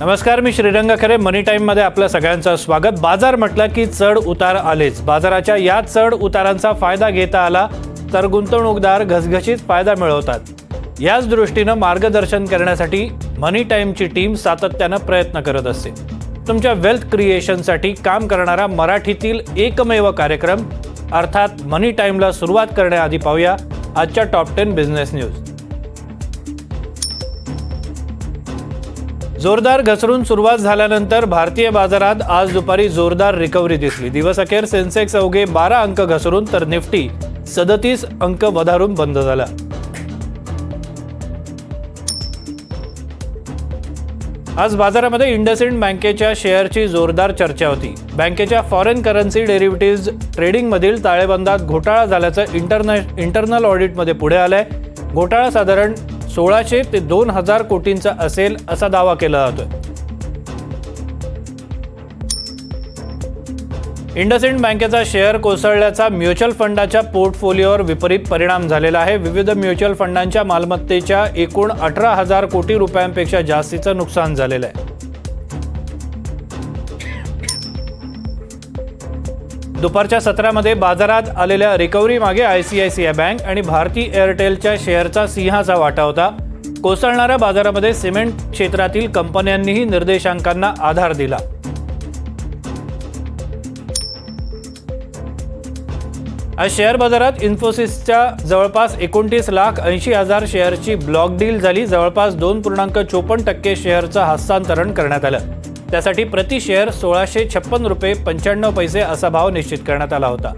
नमस्कार मी श्रीरंग खरे. मनी टाईममध्ये आपलं सगळ्यांचं स्वागत. बाजार म्हटलं की चढ उतार आलेच. बाजाराच्या या चढ उतारांचा फायदा घेता आला तर गुंतवणूकदार घसघशीत फायदा मिळवतात. याच दृष्टीनं मार्गदर्शन करण्यासाठी मनी टाईमची टीम सातत्यानं प्रयत्न करत असते. तुमच्या वेल्थ क्रिएशनसाठी काम करणारा मराठीतील एकमेव कार्यक्रम अर्थात मनी टाईमला सुरुवात करण्याआधी पाहूया आजच्या टॉप टेन बिझनेस न्यूज जोरदार घसरून सुरुवात झाल्यानंतर भारतीय बाजारात आज दुपारी जोरदार रिकव्हरी दिसली. दिवसअखेर सेन्सेक्स अवघे बारा अंक घसरून तर निफ्टी सदतीस अंक वधारून बंद झाला. आज बाजारामध्ये इंडसइंड बँकेच्या शेअरची जोरदार चर्चा होती. बँकेच्या फॉरेन करन्सी डेरिव्हेटिव्ह ट्रेडिंगमधील ताळेबंदात घोटाळा झाल्याचं इंटरनॅ इंटरनल ऑडिटमध्ये पुढे आलंय. घोटाळा साधारण सोळाशे ते दोन हजार कोटींचा असेल असा दावा केला जातोय. इंडसइंड बँकेचा शेअर कोसळल्याचा म्युच्युअल फंडाच्या पोर्टफोलिओवर विपरीत परिणाम झालेला आहे. विविध म्युच्युअल फंडांच्या मालमत्तेच्या एकूण अठरा हजार कोटी रुपयांपेक्षा जास्तीचं नुकसान झालेलं आहे. दुपारच्या सत्रामध्ये बाजारात आलेल्या रिकव्हरी मागे आय बँक आणि भारती एअरटेलच्या शेअरचा सिंहाचा वाटा होता. कोसळणाऱ्या बाजारामध्ये सिमेंट क्षेत्रातील कंपन्यांनीही निर्देशांकांना आधार दिला. आज शेअर बाजारात इन्फोसिसच्या जवळपास एकोणतीस लाख ऐंशी हजार शेअरची ब्लॉक डील झाली. जवळपास दोन पूर्णांक चोपन्न टक्के शेअरचं हस्तांतरण करण्यात आलं. त्यासाठी प्रति शेअर सोळाशे छप्पन रुपये पंच्याण्णव पैसे असा भाव निश्चित करण्यात आला होता.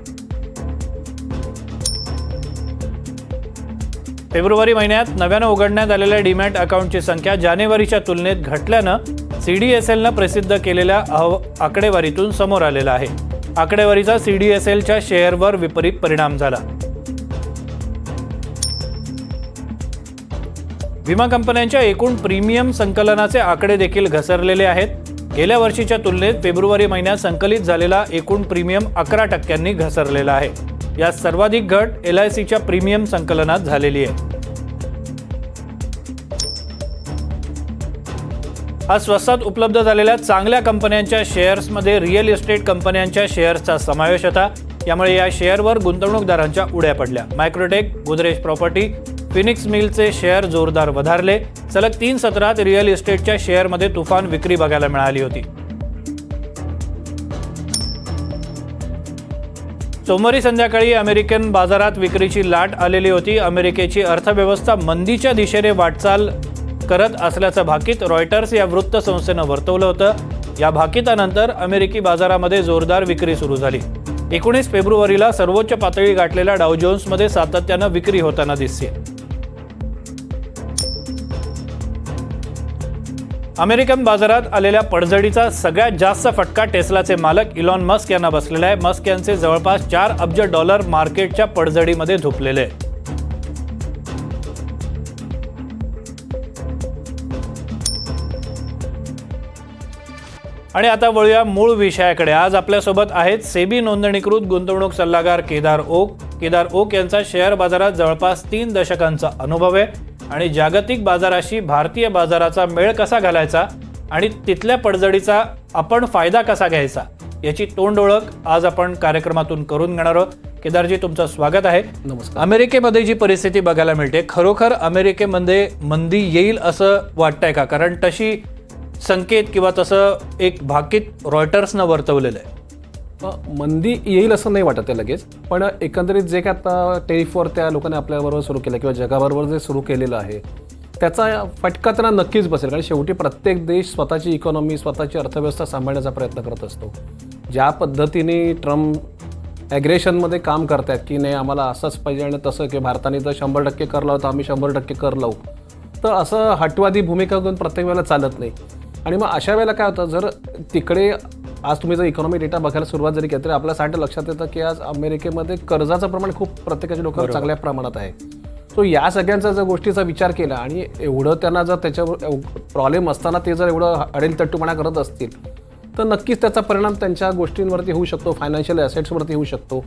फेब्रुवारी महिन्यात नव्यानं उघडण्यात आलेल्या डीमॅट अकाउंटची संख्या जानेवारीच्या तुलनेत घटल्यानं सीडीएसएलनं प्रसिद्ध केलेल्या अहव आकडेवारीतून समोर आलेला आहे. आकडेवारीचा सीडीएसएलच्या शेअरवर विपरीत परिणाम झाला. विमा कंपन्यांच्या एकूण प्रीमियम संकलनाचे आकडे देखील घसरलेले आहेत. गेल्या वर्षीच्या तुलनेत फेब्रुवारी महिन्यात संकलित झालेला एकूण प्रीमियम अकरा टक्क्यांनी घसरलेला आहे. यात सर्वाधिक घट एल आय सीच्या प्रीमियम संकलनात झालेली आहे. आज स्वस्तात उपलब्ध झालेल्या चांगल्या कंपन्यांच्या शेअर्समध्ये रिअल इस्टेट कंपन्यांच्या शेअर्सचा समावेश होता. यामुळे या शेअरवर गुंतवणूकदारांच्या उड्या पडल्या. मायक्रोटेक गोदरेज प्रॉपर्टी फिनिक्स मिलचे शेअर जोरदार वधारले. सलग तीन सत्रात रिअल इस्टेटच्या शेअरमध्ये तुफान विक्री बघायला मिळाली होती. सोमवारी संध्याकाळी अमेरिकन बाजारात विक्रीची लाट आलेली होती. अमेरिकेची अर्थव्यवस्था मंदीच्या दिशेने वाटचाल करत असल्याचं भाकीत रॉयटर्स या वृत्तसंस्थेनं वर्तवलं होतं. या भाकितानंतर अमेरिकी बाजारामध्ये जोरदार विक्री सुरू झाली. एकोणीस फेब्रुवारीला सर्वोच्च पातळी गाठलेल्या डाव जोन्समध्ये सातत्यानं विक्री होताना दिसते अमेरिकन बाजारात आलेल्या पडझडीचा सगळ्यात जास्त फटका टेस्लाचे मालक इलॉन मस्क यांना बसलेला आहे. मस्क यांचे जवळपास चार अब्ज डॉलर मार्केटच्या पडझडीमध्ये झोपलेले आहे आणि आता वळूया मूळ विषयाकडे. आज आपल्यासोबत आहेत सेबी नोंदणीकृत गुंतवणूक सल्लागार केदार ओक. केदार ओक यांचा शेअर बाजारात जवळपास तीन दशकांचा अनुभव आहे. आणि जागतिक बाजाराशी भारतीय बाजाराचा मेळ कसा घालायचा आणि तिथल्या पडझडीचा आपण फायदा कसा घ्यायचा याची तोंड ओळख आज आपण कार्यक्रमातून करून घेणार आहोत. केदारजी तुमचं स्वागत आहे. नमस्कार. अमेरिकेमध्ये जी परिस्थिती बघायला मिळते खरोखर अमेरिकेमध्ये मंदी येईल असं वाटतंय का? कारण तशी संकेत किंवा तसं एक भाकीत रॉयटर्सनं वर्तवलेलं आहे. मंदी येईल असं नाही वाटत आहे लगेच पण एकंदरीत जे काय आता टेरिफवर त्या लोकांनी आपल्याबरोबर सुरू केलं किंवा जगाबरोबर जे सुरू केलेलं आहे त्याचा फटका त्यांना नक्कीच बसेल कारण शेवटी प्रत्येक देश स्वतःची इकॉनॉमी स्वतःची अर्थव्यवस्था सांभाळण्याचा प्रयत्न करत असतो. ज्या पद्धतीने ट्रम्प ॲग्रेशनमध्ये काम करतात की नाही आम्हाला असंच पाहिजे आणि तसं की भारताने जर शंभर टक्के कर लावतो आम्ही शंभर टक्के कर लावू. तर असं हटवादी भूमिका घेऊन प्रत्येक वेळेला चालत नाही. आणि मग अशा वेळेला काय होतं जर तिकडे आज तुम्ही जर इकॉनॉमी डेटा बघायला सुरुवात जरी केली तरी आपल्यासाठी लक्षात येतं की आज अमेरिकेमध्ये कर्जाचं प्रमाण खूप प्रत्येकाच्या लोकांवर चांगल्या प्रमाणात आहे. सो या सगळ्यांचा जर गोष्टीचा विचार केला आणि एवढं त्यांना जर त्याच्यावर प्रॉब्लेम असताना ते जर एवढं अडेल तट्टूपणा करत असतील तर नक्कीच त्याचा परिणाम त्यांच्या गोष्टींवरती होऊ शकतो फायनान्शियल ॲसेट्सवरती होऊ शकतो.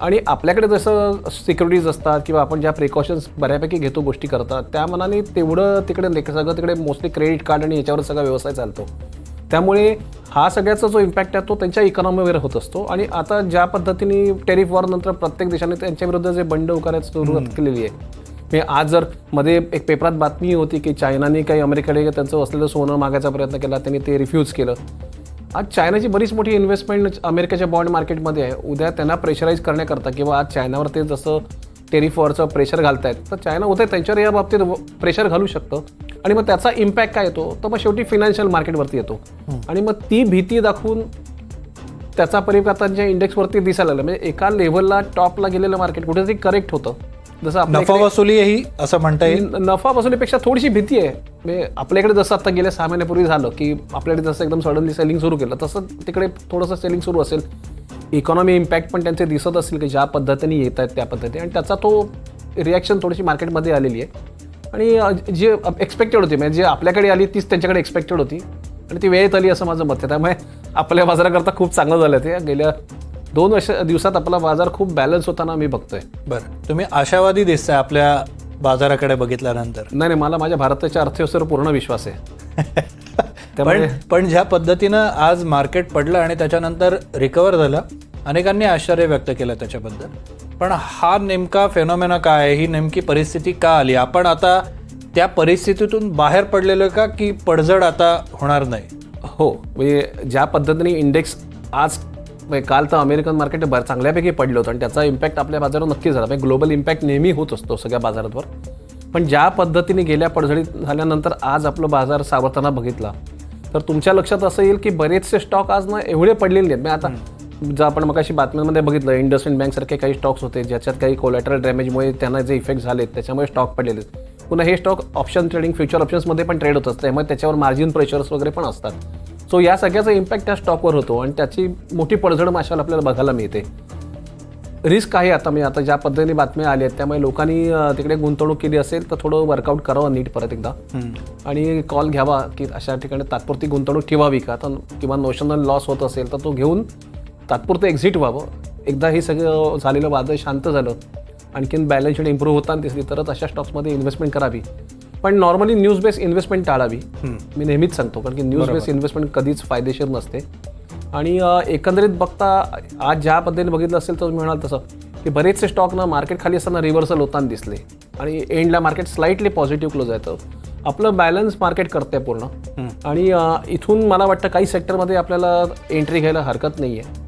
आणि आपल्याकडे जसं सिक्युरिटीज असतात किंवा आपण ज्या प्रिकॉशन्स बऱ्यापैकी घेतो गोष्टी करतात त्या मनाने तेवढं तिकडे सगळं तिकडे मोस्टली क्रेडिट कार्ड आणि याच्यावर सगळा व्यवसाय चालतो. त्यामुळे हा सगळ्याचा जो इम्पॅक्ट आहे तो त्यांच्या इकॉनॉमीवर होत असतो. आणि आता ज्या पद्धतीने टेरिफ वॉर नंतर प्रत्येक देशाने त्यांच्या विरुद्ध जे बंड उकारायची सुरुवात केलेली आहे. म्हणजे आज जर मध्ये एक पेपरात बातमी होती की चायनाने काही अमेरिकेकडे त्यांचं असलेलं सोनं मागायचा प्रयत्न केला त्यांनी ते रिफ्यूज केलं. आज चायनाची बरीच मोठी इन्व्हेस्टमेंट अमेरिकेच्या बॉन्ड मार्केटमध्ये आहे. उद्या त्यांना प्रेशराईज करण्याकरता किंवा आज चायनावर ते जसं टेरिफ वॉरचं प्रेशर घालतायत तर चायना उद्या त्यांच्यावर या बाबतीत प्रेशर घालू शकतं. आणि मग त्याचा इम्पॅक्ट काय येतो? तर मग शेवटी फिनान्शियल मार्केटवरती येतो. आणि मग ती भीती दाखवून त्याचा ज्या इंडेक्सवरती दिसायला लागला म्हणजे एका लेव्हलला टॉपला गेलेलं मार्केट कुठेतरी करेक्ट होतं. जसं नफा वसुली ही असं म्हणता येईल? नफा वसुलीपेक्षा थोडीशी भीती आहे. म्हणजे आपल्याकडे जसं आता गेल्या सहा महिन्यापूर्वी झालं की आपल्याकडे जसं एकदम सडनली सेलिंग सुरू केलं तसं तिकडे थोडंसं सेलिंग सुरू असेल. इकॉनॉमी इम्पॅक्ट पण त्यांचे दिसत असेल की ज्या पद्धतीने येत आहेत त्या पद्धतीने. आणि त्याचा तो रिॲक्शन थोडीशी मार्केटमध्ये आलेली आहे. आणि जे एक्सपेक्टेड होती म्हणजे जे आपल्याकडे आली तीच त्यांच्याकडे एक्सपेक्टेड होती. आणि ती वेळेत आली असं माझं मत आहे. त्यामुळे आपल्या बाजाराकरता खूप चांगलं झालं ते. गेल्या दोन वर्ष दिवसात आपला बाजार खूप बॅलन्स होताना मी बघतोय. बरं. तुम्ही आशावादी दिसताय आपल्या बाजाराकडे बघितल्यानंतर. नाही नाही मला माझ्या भारताच्या अर्थव्यवस्थेवर पूर्ण विश्वास आहे. पण त्यामुळे पण ज्या पद्धतीनं आज मार्केट पडलं आणि त्याच्यानंतर रिकवर झालं अनेकांनी आश्चर्य व्यक्त केलं त्याच्याबद्दल. पण हा नेमका फेनॉमेना काय आहे? ही नेमकी परिस्थिती का आली? आपण आता त्या परिस्थितीतून बाहेर पडलेलो का की पडझड आता होणार नाही? हो म्हणजे ज्या पद्धतीने इंडेक्स आज म्हणजे काल तर अमेरिकन मार्केट बरं चांगल्यापैकी पडलं होतं आणि त्याचा इम्पॅक्ट आपल्या बाजारावर नक्की झाला. म्हणजे ग्लोबल इम्पॅक्ट नेहमी होत असतो सगळ्या बाजारांवर. पण ज्या पद्धतीने गेल्या पडझडीत झाल्यानंतर आज आपलं बाजार सावरताना बघितला तर तुमच्या लक्षात असं येईल की बरेचसे स्टॉक आज ना एवढे पडलेले आहेत. म्हणजे आता जर आपण मग अशी बातम्यांमध्ये बघितलं इंडस्ट्रियल बँकसारखे काही स्टॉक्स होते ज्याच्यात काही कोलॅटरल डॅमेजमुळे त्यांना जे इफेक्ट झालेत त्याच्यामुळे स्टॉक पडलेले पुन्हा हे स्टॉक ऑप्शन ट्रेडिंग फ्युचर ऑप्शन्समध्ये पण ट्रेड होत असतं. त्यामुळे त्याच्यावर मार्जिन प्रेशर्स वगैरे पण असतात. सो या सगळ्याचा इम्पॅक्ट त्या स्टॉकवर होतो आणि त्याची मोठी पडझड माशाला आपल्याला बघायला मिळते. रिस्क आहे आता. मी आता ज्या पद्धतीने बातम्या आल्या आहेत त्यामुळे लोकांनी तिकडे गुंतवणूक केली असेल तर थोडं वर्कआउट करावं नीट परत एकदा. आणि कॉल घ्यावा की अशा ठिकाणी तात्पुरती गुंतवणूक ठेवावी का? तर किंवा नोशनल लॉस होत असेल तर तो घेऊन तात्पुरतं एक्झिट व्हावं. एकदा हे सगळं झालेलं वादळ शांत झालं आणखीन बॅलन्स शीट इम्प्रूव्ह होताना दिसली तरच अशा स्टॉक्समध्ये इन्व्हेस्टमेंट करावी. पण नॉर्मली न्यूज बेस इन्व्हेस्टमेंट टाळावी. मी नेहमीच सांगतो कारण की न्यूज बेस इन्व्हेस्टमेंट कधीच फायदेशीर नसते. आणि एकंदरीत बघता आज ज्या पद्धतीने बघितलं असेल तर म्हणाल तसं की बरेचसे स्टॉक ना मार्केट खाली असताना रिव्हर्सल होताना दिसले. आणि एंडला मार्केट स्लाइटली पॉझिटिव्ह क्लोज येतं आपलं बॅलन्स मार्केट करते पूर्ण. आणि इथून मला वाटतं काही सेक्टरमध्ये आपल्याला एंट्री घ्यायला हरकत नाही आहे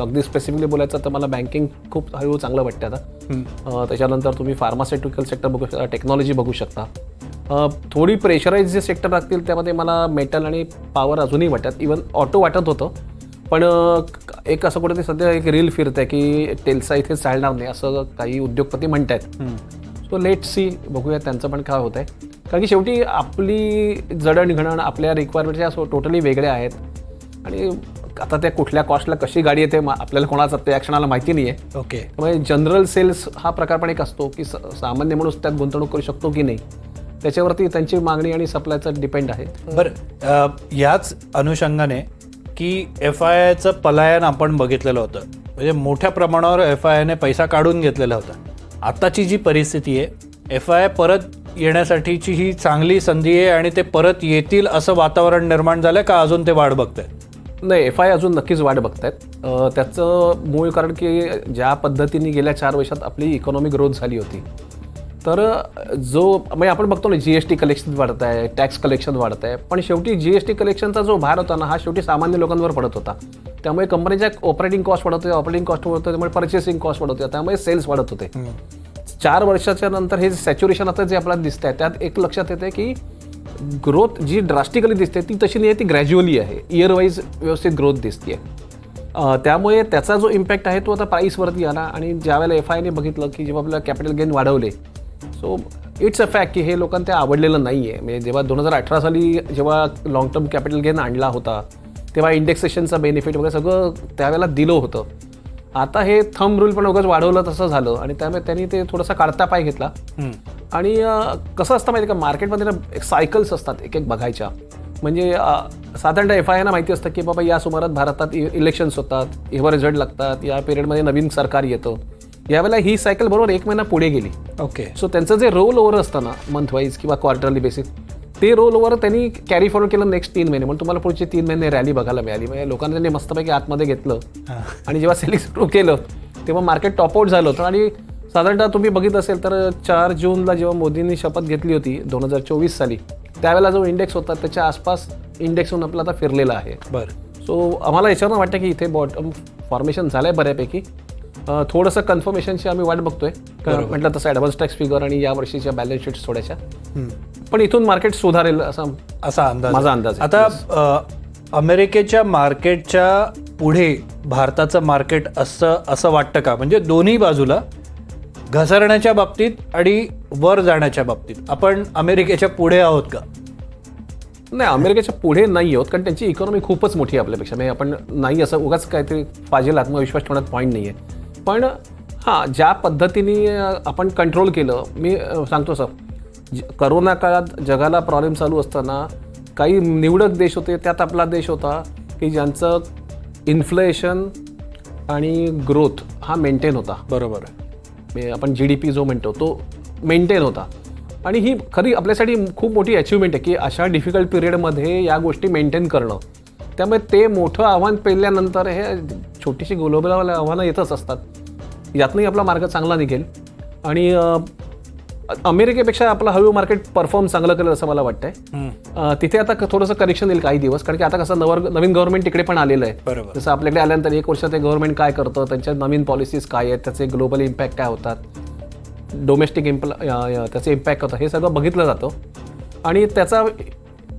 अगदी स्पेसिफिकली बोलायचं तर मला बँकिंग खूप हळूहळू चांगलं वाटतं आता. त्याच्यानंतर तुम्ही फार्मास्युटिकल सेक्टर बघू शकता टेक्नॉलॉजी बघू शकता. थोडी प्रेशराईज जे सेक्टर लागतील त्यामध्ये मला मेटल आणि पॉवर अजूनही वाटतात. इवन ऑटो वाटत होतं. पण एक असं कुठेतरी सध्या एक रील फिरत आहे की टेल्सा इथे चालणार नाही असं काही उद्योगपती म्हणत आहेत सो लेट सी बघूया त्यांचं पण काय होत आहे कारण की शेवटी आपली जडणघडण आपल्या रिक्वायरमेंट टोटली वेगळ्या आहेत. आणि आता त्या कुठल्या कॉस्टला कशी गाडी येते आपल्याला कोणाचा त्या क्षणाला माहिती नाही आहे ओके. त्यामुळे जनरल सेल्स हा प्रकार पण एक असतो की सामान्य माणूस त्यात गुंतवणूक करू शकतो की नाही त्याच्यावरती त्यांची मागणी आणि सप्लायचा डिपेंड आहे. बरं याच अनुषंगाने की एफ आय आयचं पलायन आपण बघितलेलं होतं. म्हणजे मोठ्या प्रमाणावर एफ आय आयने पैसा काढून घेतलेला होता. आत्ताची जी परिस्थिती आहे एफ आय आय परत येण्यासाठीची ही चांगली संधी आहे आणि ते परत येतील असं वातावरण निर्माण झालं का अजून ते वाढ बघतायत? नाही एफ आय अजून नक्कीच वाढ बघतायत. अं, त्याचं मूळ कारण की ज्या पद्धतीने गेल्या चार वर्षात आपली इकॉनॉमी ग्रोथ झाली होती तर जो म्हणजे आपण बघतो ना जी एस टी कलेक्शन वाढत आहे टॅक्स कलेक्शन वाढत आहे पण शेवटी जी एस टी कलेक्शनचा जो भार होता ना हा शेवटी सामान्य लोकांवर पडत होता. त्यामुळे कंपनीच्या ऑपरेटिंग कॉस्ट वाढत होते ऑपरेटिंग कॉस्ट वाढत होते त्यामुळे पर्चेसिंग कॉस्ट वाढत होते त्यामुळे सेल्स वाढत होते. चार वर्षाच्या नंतर हे सॅच्युरेशन आता जे आपल्याला दिसत आहे त्यात एक लक्षात येते की ग्रोथ जी ड्रास्टिकली दिसते ती तशी नाही आहे ती ग्रॅज्युअली आहे. इयर वाईज व्यवस्थित ग्रोथ दिसते त्यामुळे त्याचा जो इम्पॅक्ट आहे तो आता प्राईसवरती आला आणि ज्यावेळेला एफ आयने बघितलं की जेव्हा आपल्याला कॅपिटल गेन वाढवले सो इट्स अ फॅक्ट की हे लोकांना ते आवडलेलं नाही आहे म्हणजे जेव्हा दोन हजार अठरा साली जेव्हा लॉंग टर्म कॅपिटल गेन आणला होता तेव्हा इंडेक्सेशनचा बेनिफिट वगैरे सगळं त्यावेळेला दिलं होतं. आता हे थंब रूल पण उगाच वाढवलं तसं झालं आणि त्यामुळे त्यांनी ते थोडासा काढता पाय घेतला. आणि कसं असतं माहिती का? मार्केटमध्ये ना एक सायकल्स असतात एक एक बघायच्या. म्हणजे साधारणतः एफ आय ना माहिती असतं की बाबा या सुमारात भारतात इलेक्शन्स होतात एव्हा रिझल्ट लागतात या पिरियडमध्ये नवीन सरकार येतं. यावेळेला ही सायकल बरोबर एक महिना पुढे गेली. ओके सो त्यांचं जे रोल ओव्हर असतं ना मंथ वाईज किंवा क्वार्टरली बेसिस ते रोल ओव्हर त्यांनी कॅरी फॉरवर्ड केलं नेक्स्ट तीन महिने. म्हणून तुम्हाला पुढचे तीन महिने रॅली बघायला मिळाली. म्हणजे लोकांना त्यांनी मस्तपैकी आतमध्ये घेतलं. आणि जेव्हा सेलिंग सुरू केलं तेव्हा मार्केट टॉप आउट झालं होतं. आणि साधारणतः तुम्ही बघित असेल तर चार जूनला जेव्हा मोदींनी शपथ घेतली होती दोन हजार चोवीस साली त्यावेळेला जो इंडेक्स होता त्याच्या आसपास इंडेक्स होऊन आपला आता फिरलेला आहे. बरं. सो आम्हाला याच्यावरून वाटतं की इथे बॉटम फॉर्मेशन झालं आहे बऱ्यापैकी थोडंसं कन्फर्मेशनची आम्ही वाट बघतोय. का- म्हटलं तसं ॲडव्हान्स टॅक्स फिगर आणि या वर्षीच्या बॅलन्स शीट्स थोड्याशा. पण इथून मार्केट सुधारेल असं असा अंदाज माझा अंदाज. आता अमेरिकेच्या मार्केटच्या पुढे भारताचं मार्केट असं असं वाटतं का? म्हणजे दोन्ही बाजूला घसरण्याच्या बाबतीत आणि वर जाण्याच्या बाबतीत. आपण अमेरिकेच्या पुढे आहोत का? नाही अमेरिकेच्या पुढे नाही आहोत कारण त्यांची इकॉनॉमी खूपच मोठी आहे आपल्यापेक्षा. म्हणजे आपण नाही असं उगाच काहीतरी पाहिजे आत्मविश्वास ठेवण्यात पॉईंट नाही आहे पण हां ज्या पद्धतीने आपण कंट्रोल केलं मी सांगतो सर करोना काळात जगाला प्रॉब्लेम चालू असताना काही निवडक देश होते त्यात आपला देश होता की ज्यांचं इन्फ्लेशन आणि ग्रोथ हा मेंटेन होता. बरोबर आपण जी डी पी जो म्हणतो तो मेंटेन होता. आणि ही खरी आपल्यासाठी खूप मोठी अचिव्हमेंट आहे की अशा डिफिकल्ट पिरियडमध्ये या गोष्टी मेंटेन करणं. त्यामुळे ते मोठं आव्हान पेलल्यानंतर हे छोटीशी ग्लोबल आव्हानं येतच असतात. यातनंही आपला मार्ग चांगला निघेल. आणि अमेरिकेपेक्षा आपलं हळू मार्केट परफॉर्म चांगलं करेल असं मला वाटतंय. तिथे आता थोडंसं करेक्शन येईल काही दिवस कारण की आता कसं नवर नवीन गव्हर्नमेंट तिकडे पण आलेलं आहे. बरोबर. जसं आपल्याकडे आल्यानंतर एक वर्ष ते गव्हर्नमेंट काय करतं त्यांच्या नवीन पॉलिसीज काय आहेत त्याचे ग्लोबल इम्पॅक्ट काय होतात डोमेस्टिक इम्प्ल त्याचे इम्पॅक्ट होतं हे सगळं बघितलं जातं. आणि त्याचा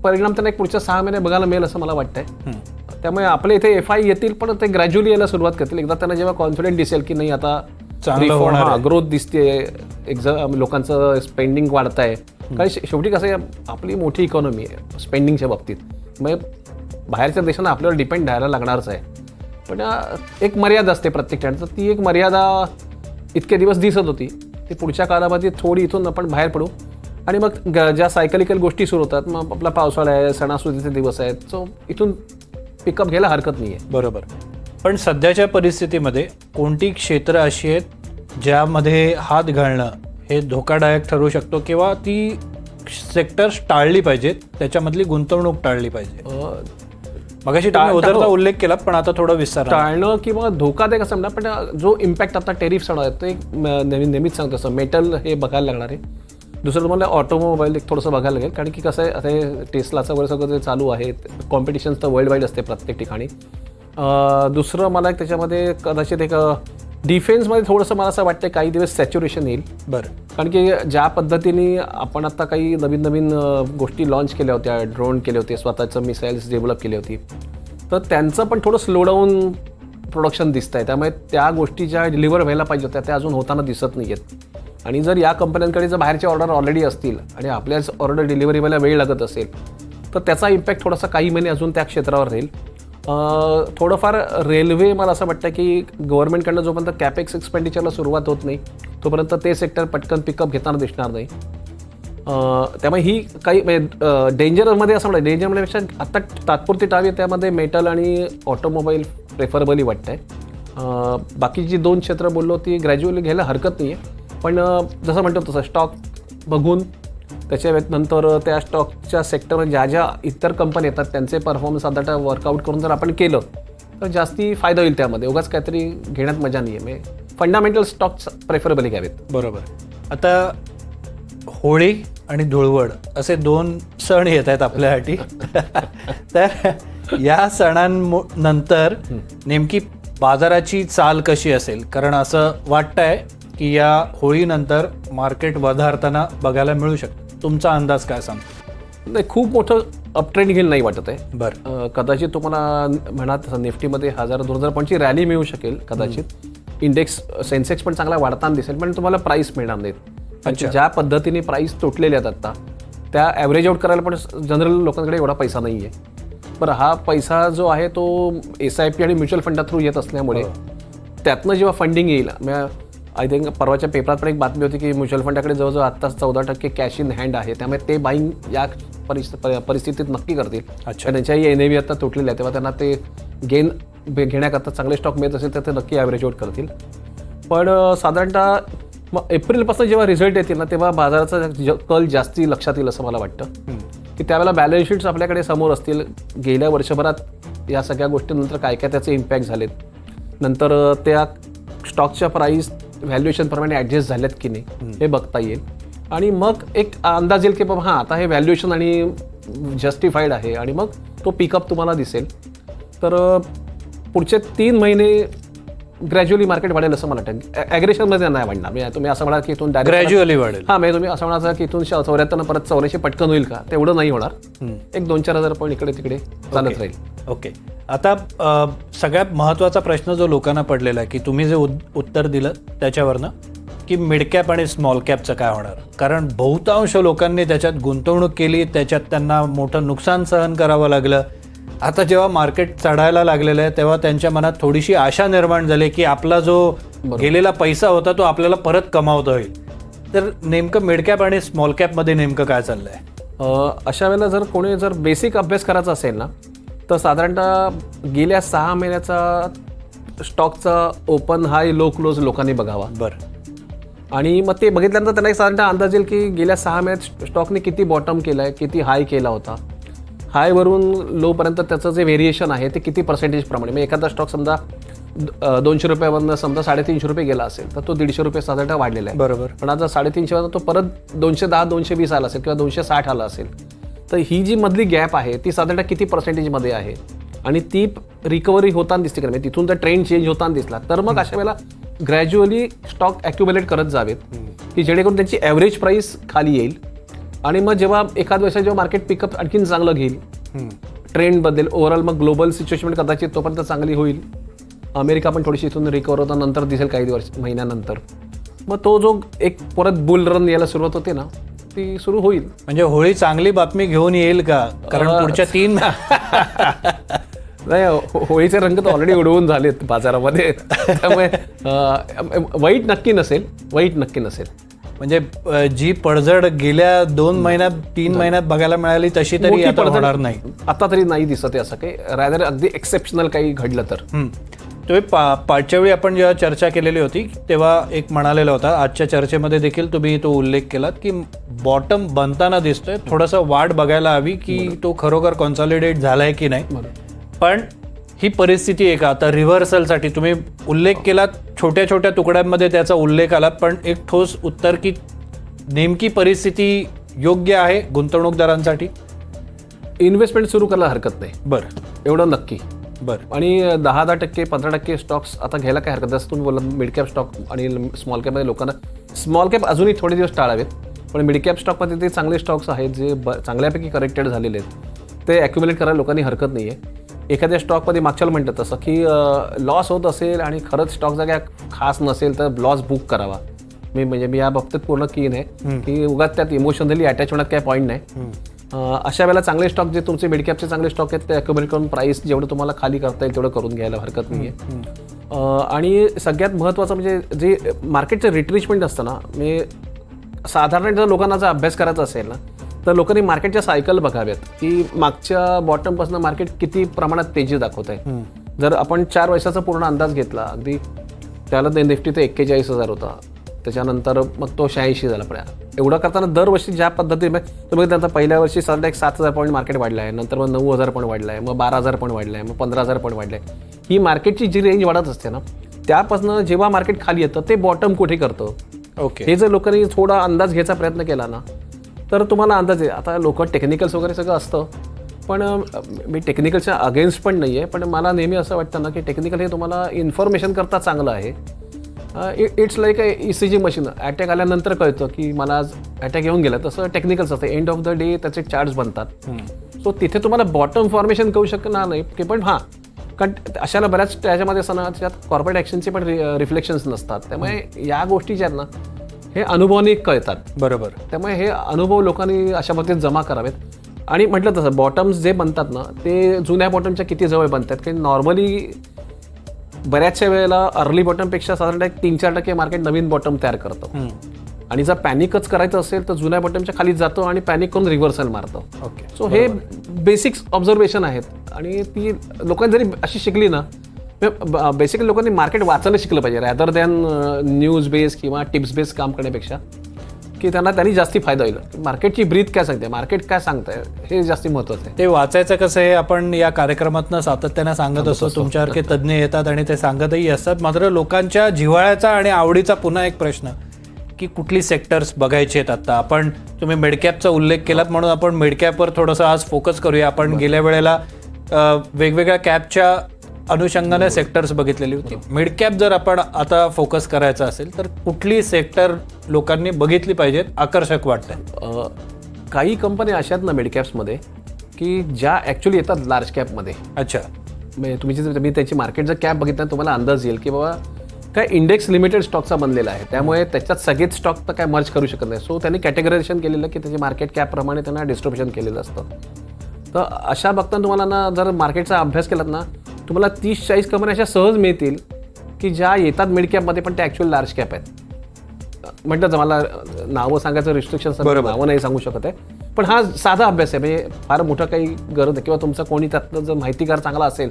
परिणाम त्यांना एक पुढच्या सहा महिने बघायला मिळेल असं मला वाटतंय. त्यामुळे आपल्या इथे एफ आय येतील पण ते ग्रॅज्युअली यायला सुरुवात करतील. एकदा त्यांना जेव्हा कॉन्फिडंट दिसेल की नाही आता चांगलं होणार. ग्रोथ दिसते एक्झाम लोकांचं स्पेंडिंग वाढत आहे कारण शेवटी कसं आहे आपली मोठी इकॉनॉमी आहे स्पेंडिंगच्या बाबतीत. मग बाहेरच्या देशांना आपल्यावर डिपेंड राहायला लागणारच आहे. पण एक मर्यादा असते प्रत्येक ठिकाणी तर ती एक मर्यादा इतके दिवस दिसत होती. ती पुढच्या कालावधीत थोडी इथून आपण बाहेर पडू. आणि मग ग- ज्या सायकलिकल गोष्टी सुरू होतात मग आपला पावसाळा आहे सणासुदीचे दिवस आहेत. सो इथून पिकअप घ्यायला हरकत नाही आहे बरोबर. पण सध्याच्या परिस्थितीमध्ये कोणती क्षेत्र अशी आहेत ज्यामध्ये हात घालणं हे धोकादायक ठरू शकतो किंवा ती सेक्टर्स टाळली पाहिजेत त्याच्यामधली गुंतवणूक टाळली पाहिजे? मगाशी उदरचा हो. उल्लेख केला पण आता थोडं विस्तार टाळणं किंवा धोकादायक असं म्हणा पण जो इम्पॅक्ट आता टेरिफ आहे तो एक नेहमी नेहमीच सांगतो असं. मेटल हे बघायला लागणार आहे. दुसरं तुम्हाला ऑटोमोबाईल एक थोडंसं बघायला लागेल कारण की कसं आहे आता हे टेस्लाचं वगैरे सगळं जे चालू आहे कॉम्पिटिशन तर वर्ल्ड वाईड असते प्रत्येक ठिकाणी. दुसरं मला एक त्याच्यामध्ये कदाचित एक डिफेन्समध्ये थोडंसं मला असं वाटतं काही दिवस सॅच्युरेशन येईल. बरं. कारण की ज्या पद्धतीने आपण आता काही नवीन नवीन गोष्टी लॉन्च केल्या होत्या ड्रोन केले होते स्वतःचं मिसाईल्स डेव्हलप केली होती. तर त्यांचं पण थोडं स्लो डाऊन प्रोडक्शन दिसत आहे त्यामुळे त्या गोष्टी ज्या डिलिव्हर व्हायला पाहिजे होत्या. त्या अजून होताना दिसत नाही आहेत आणि जर या कंपन्यांकडे जर बाहेरच्या ऑर्डर ऑलरेडी असतील आणि आपल्याच ऑर्डर डिलिव्हरी व्हायला वेळ लागत असेल तर त्याचा इम्पॅक्ट थोडासा काही महिने अजून त्या क्षेत्रावर राहील. थोडंफार रेल्वे मला असं वाटतं की गव्हर्नमेंटकडनं जोपर्यंत कॅपेक्स एक्सपेंडिचरला सुरुवात होत नाही तोपर्यंत ते सेक्टर पटकन पिकअप घेताना दिसणार नाही. त्यामुळे ही काही म्हणजे डेंजरमध्ये असं म्हणतं डेंजर म्हणण्यापेक्षा आत्ता तात्पुरती टावी त्यामध्ये मेटल आणि ऑटोमोबाईल प्रेफरेबली वाटतं आहे बाकीची दोन क्षेत्र बोललो ती ग्रॅज्युअली घ्यायला हरकत नाही आहे पण जसं म्हणतो तसं स्टॉक बघून त्याच्या नंतर त्या स्टॉकच्या सेक्टरमध्ये ज्या ज्या इतर कंपनी येतात त्यांचे परफॉर्मन्स आता वर्कआउट करून जर आपण केलं तर जास्ती फायदा होईल त्यामध्ये. उगाच काहीतरी घेण्यात मजा नाही आहे म्हणजे फंडामेंटल स्टॉक्स प्रेफरेबली घ्यावेत. बरोबर. आता होळी आणि धुळवड असे दोन सण येत आहेत आपल्यासाठी. तर या सणांनंतर नेमकी बाजाराची चाल कशी असेल? कारण असं वाटतंय की या होळीनंतर मार्केट वधारताना बघायला मिळू शकतं. तुमचा अंदाज काय सांगतो नाही खूप मोठं अपट्रेंड घेईल नाही वाटत आहे. बरं. कदाचित तुम्हाला म्हणा तसं निफ्टीमध्ये हजार दोन हजार पॉईंटची रॅली मिळू शकेल कदाचित. इंडेक्स सेन्सेक्स पण चांगला वाढताना दिसेल पण तुम्हाला प्राईस मिळणार नाहीत. ज्या पद्धतीने प्राईस तुटलेले आहेत आता त्या ॲव्हरेज आउट करायला पण जनरल लोकांकडे एवढा पैसा नाही आहे बरं हा पैसा जो आहे तो एस आय पी आणि म्युच्युअल फंडा थ्रू येत असल्यामुळे त्यातनं जेव्हा फंडिंग येईल आय थिंक परवाच्या पेपरात पण एक बातमी होती की म्युच्युअल फंडाकडे जवळजवळ आत्ताच चौदा टक्के कॅश इन हँड आहे. त्यामुळे ते बाईंग या परिस- परि- परिस्थितीत नक्की करतील. अच्छा. त्यांच्याही एन ए आता तुटलेले आहे तेव्हा त्यांना ते गेन घेण्याकरता चांगले स्टॉक मिळत असेल तर ते नक्की ॲव्हरेज आउट करतील. पण साधारणतः मग एप्रिलपासून जेव्हा रिझल्ट येतील ना तेव्हा बाजाराचा ज- कल जास्ती लक्षात येईल असं मला वाटतं. की त्यावेळेला बॅलन्स शीट्स आपल्याकडे समोर असतील. गेल्या वर्षभरात या सगळ्या गोष्टींनंतर काय काय त्याचे इम्पॅक्ट झालेत. नंतर त्या स्टॉकच्या प्राईस व्हॅल्युएशनप्रमाणे ॲडजस्ट झाल्यात की नाही हे बघता येईल. आणि मग एक अंदाज येईल की बाबा हां आता हे व्हॅल्युएशन आणि जस्टिफाईड आहे. आणि मग तो पिकअप तुम्हाला दिसेल. तर पुढचे तीन महिने ग्रॅज्युअली मार्केट वाढेल असं मला वाटतं. ॲग्रेशनमध्ये नाही वाढणार. म्हणजे तुम्ही असं म्हणाल की इथून ग्रॅज्युअली वाढेल. हां म्हणजे तुम्ही असं म्हणाल की इथून चौऱ्याहत्तर परत चौऱ्याऐंशी पटकन होईल का? तेवढं नाही होणार. एक दोन चार हजार पण इकडे तिकडे चालत राहील. ओके. आता सगळ्यात महत्त्वाचा प्रश्न जो लोकांना पडलेला आहे की तुम्ही जे उत्तर दिलं त्याच्यावरनं की मिड कॅप आणि स्मॉल कॅपचं काय होणार? कारण बहुतांश लोकांनी त्याच्यात गुंतवणूक केली त्याच्यात त्यांना मोठं नुकसान सहन करावं लागलं. आता जेव्हा मार्केट चढायला लागलेलं आहे तेव्हा त्यांच्या मनात थोडीशी आशा निर्माण झाली की आपला जो गेलेला पैसा होता तो आपल्याला परत कमावता होईल. तर नेमकं मिड कॅप आणि स्मॉल कॅपमध्ये नेमकं काय चाललंय? अ, अशा वेळेला जर कोणी जर बेसिक अभ्यास करायचा असेल ना तर साधारणतः गेल्या सहा महिन्याचा स्टॉकचा ओपन हाय लो क्लोज लोकांनी बघावा. बरं. आणि मग ते बघितल्यानंतर त्यांना एक साधारणतः अंदाज येईल की गेल्या सहा महिन्यात स्टॉकने किती बॉटम केला आहे किती हाय केला होता. हायवरून लोपर्यंत त्याचं जे व्हेरिएशन आहे ते किती पर्सेंटेज प्रमाणे? म्हणजे एखादा स्टॉक समजा दोनशे रुपयावरनं समजा साडेतीनशे रुपये गेला असेल तर तो दीडशे रुपये साधारणतः वाढलेला आहे. बरोबर. पण आता साडेतीनशे तो परत दोनशे दहा दोनशे वीस आला असेल किंवा दोनशे साठ आला असेल तर ही जी मधली गॅप आहे ती साधारणतः किती पर्सेंटेजमध्ये आहे? आणि ती रिकव्हरी होताना दिसते का म्हणजे तिथून जर ट्रेंड चेंज होताना दिसला तर मग अशा वेळेला ग्रॅज्युअली स्टॉक ॲक्युमुलेट करत जावेत की जेणेकरून त्यांची ॲव्हरेज प्राईस खाली येईल. आणि मग जेव्हा एखाद वर्षात जेव्हा मार्केट पिकअप आणखीन चांगलं घेईल ट्रेंड बदलेल ओव्हरऑल मग ग्लोबल सिच्युएशन कदाचित तोपर्यंत चांगली होईल. अमेरिका पण थोडीशी इथून रिकवर होता नंतर दिसेल काही वर्ष महिन्यानंतर. मग तो जो एक परत बुल रन यायला सुरुवात होते ना ती सुरू होईल. म्हणजे होळी चांगली बातमी घेऊन येईल का? कारण पुढच्या तीन नाही हो- होळीचे रंग तर ऑलरेडी उडवून झालेत बाजारामध्ये. त्यामुळे वाईट नक्की नसेल वाईट नक्की नसेल. म्हणजे जी पडझड गेल्या दोन महिन्यात तीन महिन्यात बघायला मिळाली तशी तरी होणार नाही. आता तरी नाही दिसत आहे असं काही. रादर अगदी एक्सेप्शनल काही घडलं तर. तुम्ही पा पाठच्या वेळी आपण जेव्हा चर्चा केलेली होती तेव्हा एक म्हणालेला होता आजच्या चर्चेमध्ये देखील तुम्ही तो उल्लेख केलात की बॉटम बनताना दिसतोय थोडंसं वाट बघायला हवी की तो खरोखर कॉन्सॉलिडेट झालाय की नाही. पण ही परिस्थिती आहे का? आता रिव्हर्सलसाठी तुम्ही उल्लेख केलात छोट्या छोट्या तुकड्यांमध्ये त्याचा उल्लेख आलात पण एक ठोस उत्तर की नेमकी परिस्थिती योग्य आहे गुंतवणूकदारांसाठी? इन्व्हेस्टमेंट सुरू करायला हरकत नाही. बरं. एवढं नक्की. बरं. आणि दहा दहा टक्के पंधरा टक्के स्टॉक्स आता घ्यायला काय हरकत. जसं तुम्ही बोला मिड कॅप स्टॉक आणि स्मॉल कॅपमध्ये लोकांना स्मॉल कॅप अजूनही थोडे दिवस टाळावेत पण मिड कॅप स्टॉकमध्ये ते चांगले स्टॉक्स आहेत जे ब चांगल्यापैकी करेक्टेड झालेले आहेत. ते ॲक्युमुलेट करायला लोकांनी हरकत नाही आहे एखाद्या स्टॉकमध्ये मागच्याला म्हणतात तसं की लॉस होत असेल आणि खरंच स्टॉक जर काय खास नसेल तर लॉस बुक करावा. मी म्हणजे मी या बाबतीत पूर्ण कीन आहे की उगाच त्यात इमोशनली अटॅच होण्यात काही पॉईंट नाही. अशा वेळेला चांगले स्टॉक जे तुमचे मिडकॅपचे चांगले स्टॉक आहेत ते अक्युमुलेट करून प्राईस जेवढं तुम्हाला खाली करता येईल तेवढं करून घ्यायला हरकत नाही आहे आणि सगळ्यात महत्त्वाचं म्हणजे जे मार्केटचं रिट्रीचमेंट असतं ना म्हणजे साधारण जर लोकांना जर अभ्यास करायचा असेल ना तर लोकांनी मार्केटच्या सायकल बघाव्यात. की मागच्या बॉटमपासून मार्केट किती प्रमाणात तेजी दाखवत आहे जर आपण चार वर्षाचा पूर्ण अंदाज घेतला अगदी त्याला ते निफ्टी ते एक्केचाळीस हजार होता. त्याच्यानंतर मग तो शहाऐंशी झाला पण एवढं करताना दरवर्षी ज्या पद्धतीने तुम्ही आता पहिल्या वर्षी साधारण एक सात हजार पॉईंट मार्केट वाढलं आहे नंतर मग नऊ हजार पण वाढलं आहे मग बारा हजार पण वाढलं आहे मग पंधरा हजार पण वाढलं आहे ही मार्केटची जी रेंज वाढत असते ना त्यापासून जेव्हा मार्केट खाली येतं ते बॉटम कुठे करतं? ओके हे जर लोकांनी थोडा अंदाज घ्यायचा प्रयत्न केला ना तर तुम्हाला अंदाज आहे. आता लोक टेक्निकल्स वगैरे सगळं असतं. पण अं, मी टेक्निकलच्या अगेन्स्ट पण नाही आहे पण मला नेहमी असं वाटतं ना की टेक्निकल हे तुम्हाला इन्फॉर्मेशन करता चांगलं आहे. It's like E C G machine attack आल्यानंतर कळतं की मला आज अटॅक येऊन गेला. तसं टेक्निकल्स असतं. एंड ऑफ द डे त्याचे चार्ज बनतात. सो तिथे तुम्हाला बॉटम फॉर्मेशन कळू शकणार नाही. की पण हां कारण अशाला बऱ्याच त्याच्यामध्ये असं ना त्याच्यात कॉर्पोरेट ॲक्शनचे पण रिफ्लेक्शन्स नसतात. त्यामुळे या गोष्टी ज्या आहेत ना हे अनुभवाने कळतात. बरोबर. त्यामुळे हे अनुभव लोकांनी अशा पद्धतीने जमा करावेत. आणि म्हटलं तसं बॉटम्स जे बनतात ना ते जुन्या बॉटमच्या किती जवळ बनतात? कारण नॉर्मली बऱ्याचशा वेळेला अर्ली बॉटमपेक्षा साधारण एक तीन चार टक्के मार्केट नवीन बॉटम तयार करतं. आणि जर पॅनिकच करायचं असेल तर जुन्या बटनच्या खाली जातो आणि पॅनिक करून रिव्हर्सल मारतो. ओके सो हे बेसिक ऑब्झर्वेशन आहेत. आणि ती लोकांनी जरी अशी शिकली ना बेसिकली लोकांनी मार्केट वाचायला शिकलं पाहिजे. रॅदर दॅन न्यूज बेस किंवा टिप्स बेस काम करण्यापेक्षा की त्यांना त्यांनी जास्ती फायदा होईल. मार्केटची ब्रीथ काय सांगते? मार्केट काय सांगतंय? हे जास्ती महत्त्वाचं आहे. ते वाचायचं कसं हे आपण या कार्यक्रमातनं सातत्यानं सांगत असतो तुमच्यासारखे तज्ज्ञ येतात आणि ते सांगतही असतात. मात्र लोकांच्या जिव्हाळ्याचा आणि आवडीचा पुन्हा एक प्रश्न की कुठली सेक्टर्स बघायची आहेत आता? आपण तुम्ही मिडकॅपचा उल्लेख केलात म्हणून आपण मिडकॅपवर थोडंसं आज फोकस करूया. आपण गेल्या वेळेला वेगवेगळ्या कॅपच्या अनुषंगाने सेक्टर्स बघितलेली होती. मिडकॅप जर आपण आता फोकस करायचा असेल तर कुठली सेक्टर लोकांनी बघितली पाहिजेत आकर्षक वाटतंय? अ, काही कंपन्या अशा आहेत ना मिडकॅप्समध्ये की ज्या ॲक्च्युली येतात लार्ज कॅपमध्ये अच्छा. म्हणजे तुम्ही जर मी त्याची मार्केट जर कॅप बघितलं तुम्हाला अंदाज येईल की बाबा काय इंडेक्स लिमिटेड स्टॉकचा बनलेला आहे. त्यामुळे त्याच्यात सगळेच स्टॉक तर काय मर्ज करू शकत नाही. सो त्यांनी कॅटेगरायझेशन केलेलं की त्याची मार्केट कॅपप्रमाणे त्यांना डिस्ट्रीब्युशन केलेलं असतं. तर अशा बघताना तुम्हाला ना जर मार्केटचा अभ्यास केलात ना तुम्हाला तीस चाळीस कंपन्या अशा सहज मिळतील की ज्या येतात मिड कॅपमध्ये पण त्या ॲक्च्युअल लार्ज कॅप आहेत. म्हटलं तर मला नावं सांगायचं रिस्ट्रिक्शन नावं नाही सांगू शकत आहे. पण हा साधा अभ्यास आहे म्हणजे फार मोठं काही गरज नाही. किंवा तुमचा कोणी त्यातलं जर माहितीगार चांगला असेल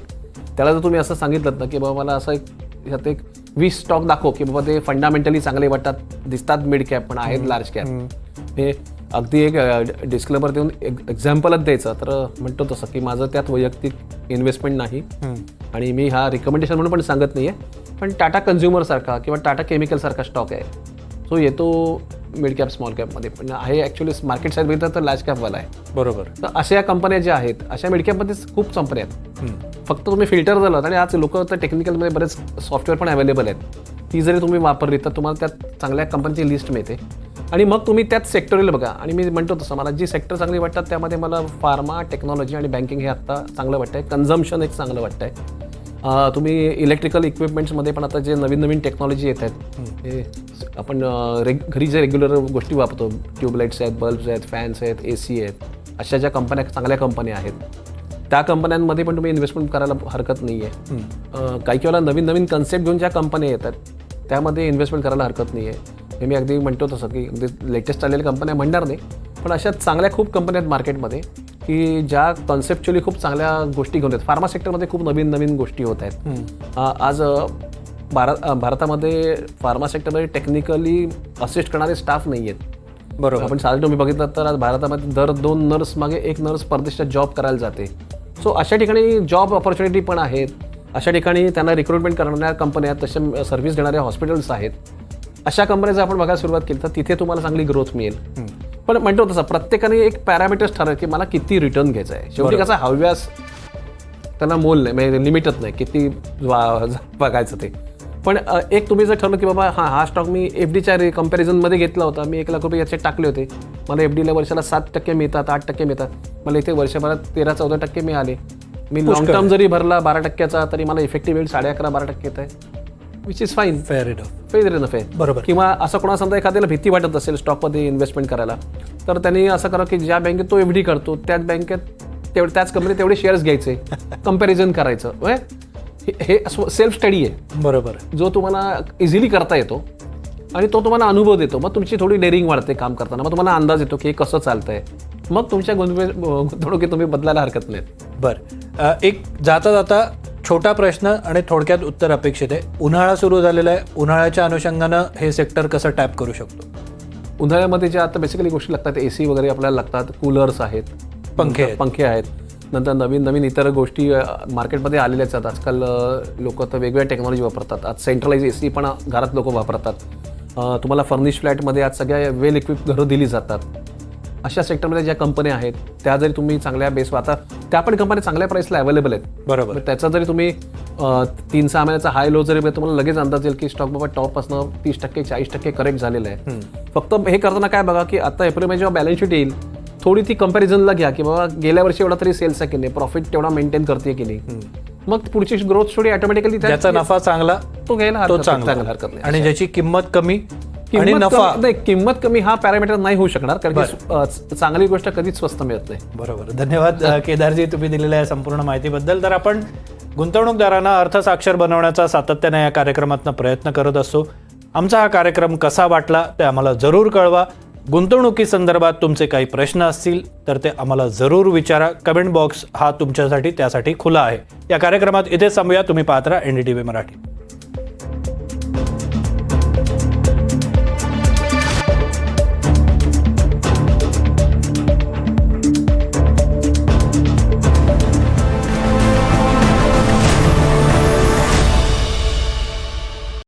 त्याला जर तुम्ही असं सांगितलं ना की बाबा मला असं एक ह्यात एक वीस स्टॉक दाखव की बाबा ते फंडामेंटली चांगले वाटतात दिसतात मिड कॅप पण आहेत लार्ज कॅप हे अगदी एक डिस्क्लेमर देऊन एक्झाम्पलच द्यायचं. तर म्हणतो तसं की माझं त्यात वैयक्तिक इन्व्हेस्टमेंट नाही. आणि मी हा रिकमेंडेशन म्हणून पण सांगत नाही आहे पण टाटा कन्झ्युमर सारखा किंवा टाटा केमिकल सारखा स्टॉक आहे. सो येतो मिड कॅप स्मॉल कॅपमध्ये पण आहे ॲक्च्युली मार्केट साईज बघितलं तर लार्ज कॅपवाला आहे. बरोबर. तर अशा या कंपन्या ज्या आहेत अशा मिड कॅपमध्येच खूप कंपन्या आहेत. फक्त तुम्ही फिल्टर झालं आणि आज लोक तर टेक्निकलमध्ये बरेच सॉफ्टवेअर पण अवेलेबल आहेत. ती जरी तुम्ही वापरली तर तुम्हाला त्यात चांगल्या कंपनीची लिस्ट मिळते. आणि मग तुम्ही त्यात सेक्टरला बघा. आणि मी म्हणतो तसं मला जी सेक्टर चांगली वाटतात त्यामध्ये मला फार्मा टेक्नॉलॉजी आणि बँकिंग हे आत्ता चांगलं वाटतंय. कन्झम्पशन एक चांगलं वाटतंय. अं, तुम्ही इलेक्ट्रिकल इक्विपमेंट्समध्ये पण आता जे नवीन नवीन टेक्नॉलॉजी येत आहेत हे आपण रेग घरी जे रेग्युलर गोष्टी वापरतो ट्यूबलाईट्स आहेत बल्ब्स आहेत फॅन्स आहेत ए सी आहेत अशा ज्या कंपन्या चांगल्या कंपन्या आहेत त्या कंपन्यांमध्ये पण तुम्ही इन्व्हेस्टमेंट करायला हरकत नाही आहे काही वेळेला नवीन नवीन कन्सेप्ट घेऊन ज्या कंपन्या येतात त्यामध्ये इन्व्हेस्टमेंट करायला हरकत नाही आहे हे मी अगदी म्हणतो तसं की अगदी लेटेस्ट आलेल्या कंपन्या म्हणणार नाही. पण अशा चांगल्या खूप कंपन्या आहेत मार्केटमध्ये की ज्या कॉन्सेप्च्युअली खूप चांगल्या गोष्टी घेऊन आहेत फार्मा सेक्टरमध्ये खूप नवीन नवीन गोष्टी होत आहेत. आज भारत भारतामध्ये फार्मा सेक्टरमध्ये टेक्निकली असिस्ट करणारे स्टाफ नाही आहेत बरोबर. आपण साधारण तुम्ही बघितलं तर आज भारतामध्ये दर दोन नर्स मागे एक नर्स परदेशात जॉब करायला जाते. सो अशा ठिकाणी जॉब ऑपॉर्च्युनिटी पण आहेत. अशा ठिकाणी त्यांना रिक्रुटमेंट करणाऱ्या कंपन्या तसे सर्व्हिस देणाऱ्या हॉस्पिटल्स आहेत. अशा कंपन्या जर आपण बघायला सुरुवात केली तर तिथे तुम्हाला चांगली ग्रोथ मिळेल. पण म्हणतो तसं प्रत्येकाने एक पॅरामीटर्स ठरवलं की मला किती रिटर्न घ्यायचा आहे. शेवटी कसा हव्यास त्यांना मोल नाही म्हणजे लिमिटच नाही किती बघायचं ते. पण एक तुम्ही जर ठरवलं की बाबा हां हा स्टॉक मी एफ डीच्या कम्पॅरिझनमध्ये घेतला होता मी एक लाख रुपये याचे टाकले होते. मला एफ डीला वर्षाला सात टक्के मिळतात आठ टक्के मिळतात. मला इथे वर्षभरात तेरा चौदा टक्के मिळाले. मी लॉंग टर्म जरी भरला बारा टक्क्याचा तरी मला इफेक्टिव्ह येईल साडे अकरा बारा टक्के येत आहे. Which is fine fair enough fair enough आहे बरोबर. किंवा असं कोणा समजा एखाद्याला भीती वाटत असेल स्टॉकमध्ये इन्व्हेस्टमेंट करायला तर त्यांनी असं करा की ज्या बँकेत तो डी करतो त्याच बँकेत तेवढे त्याच कंपनीत तेवढे शेअर्स घ्यायचे. कंपॅरिझन करायचं? हे- हे सेल्फ स्टडी आहे. बरोबर. जो तुम्हाला इझिली करता येतो आणि तो तुम्हाला अनुभव देतो. मग तुमची थोडी डेअरिंग वाढते काम करताना. मग तुम्हाला अंदाज येतो की हे कसं चालतंय. मग तुमच्या गुंतवे गुंतवणुकीत तुम्ही बदलायला हरकत नाही बर. एक जाता जाता छोटा प्रश्न आणि थोडक्यात उत्तर अपेक्षित आहे. उन्हाळा सुरू झालेला आहे. उन्हाळ्याच्या अनुषंगानं हे सेक्टर कसं टॅप करू शकतो? उन्हाळ्यामध्ये ज्या आता बेसिकली गोष्टी लागतात ए सी वगैरे आपल्याला लागतात कूलर्स आहेत पंखे. पंखे आहेत. नंतर नवीन नवीन इतर गोष्टी मार्केटमध्ये आलेल्याच आहेत. आजकाल लोक तर वेगवेगळ्या टेक्नॉलॉजी वापरतात. आज सेंट्रलाइज ए सी पण घरात लोक वापरतात. तुम्हाला फर्निश फ्लॅटमध्ये आज सगळ्या वेल इक्विप घरं दिली जातात. अशा सेक्टरमध्ये ज्या कंपन्या आहेत त्या जरी तुम्ही चांगल्या बेस आता त्या पण कंपन्या चांगल्या प्राईसला अवेलेबल आहेत. बरोबर. त्याचा जरी तुम्ही तीन सहा महिन्याचा हाय लो जरी तुम्हाला लगेच अंदाज येईल की स्टॉक बाबा टॉप असणं तीस टक्के चाळीस टक्के करेक्ट झालेलं आहे. फक्त हे करताना काय बघा की आता एप्रिल जेव्हा बॅलन्स शीट येईल थोडी ती कम्पॅरिझनला घ्या की बाबा गेल्या वर्षी एवढा तरी सेल्स आहे की नाही प्रॉफिट तेवढा मेंटेन करते की नाही. मग पुढची ग्रोथ थोडी ऑटोमॅटिकली ज्याचा नफा चांगला तो घ्यायला हरकत नाही. आणि ज्याची किंमत कमी आणि किंमत नफा कमी- नाही किंमत कमी हा पॅरामीटर नाही होऊ शकणार कारण की चांगली गोष्ट कधीच स्वस्त मिळत नाही. बरोबर. धन्यवाद केदारजी तुम्ही दिलेल्या या संपूर्ण माहितीबद्दल. तर आपण गुंतवणूकदारांना अर्थसाक्षर बनवण्याचा सातत्याने या कार्यक्रमातून प्रयत्न करत असतो आमचा हा कार्यक्रम कसा वाटला ते आम्हाला जरूर कळवा. गुंतवणुकीसंदर्भात तुमचे काही प्रश्न असतील तर ते आम्हाला जरूर विचारा. कमेंट बॉक्स हा तुमच्यासाठी त्यासाठी खुला आहे. या कार्यक्रमात इथे थांबूया. तुम्ही पाहत राहा N D T V Marathi.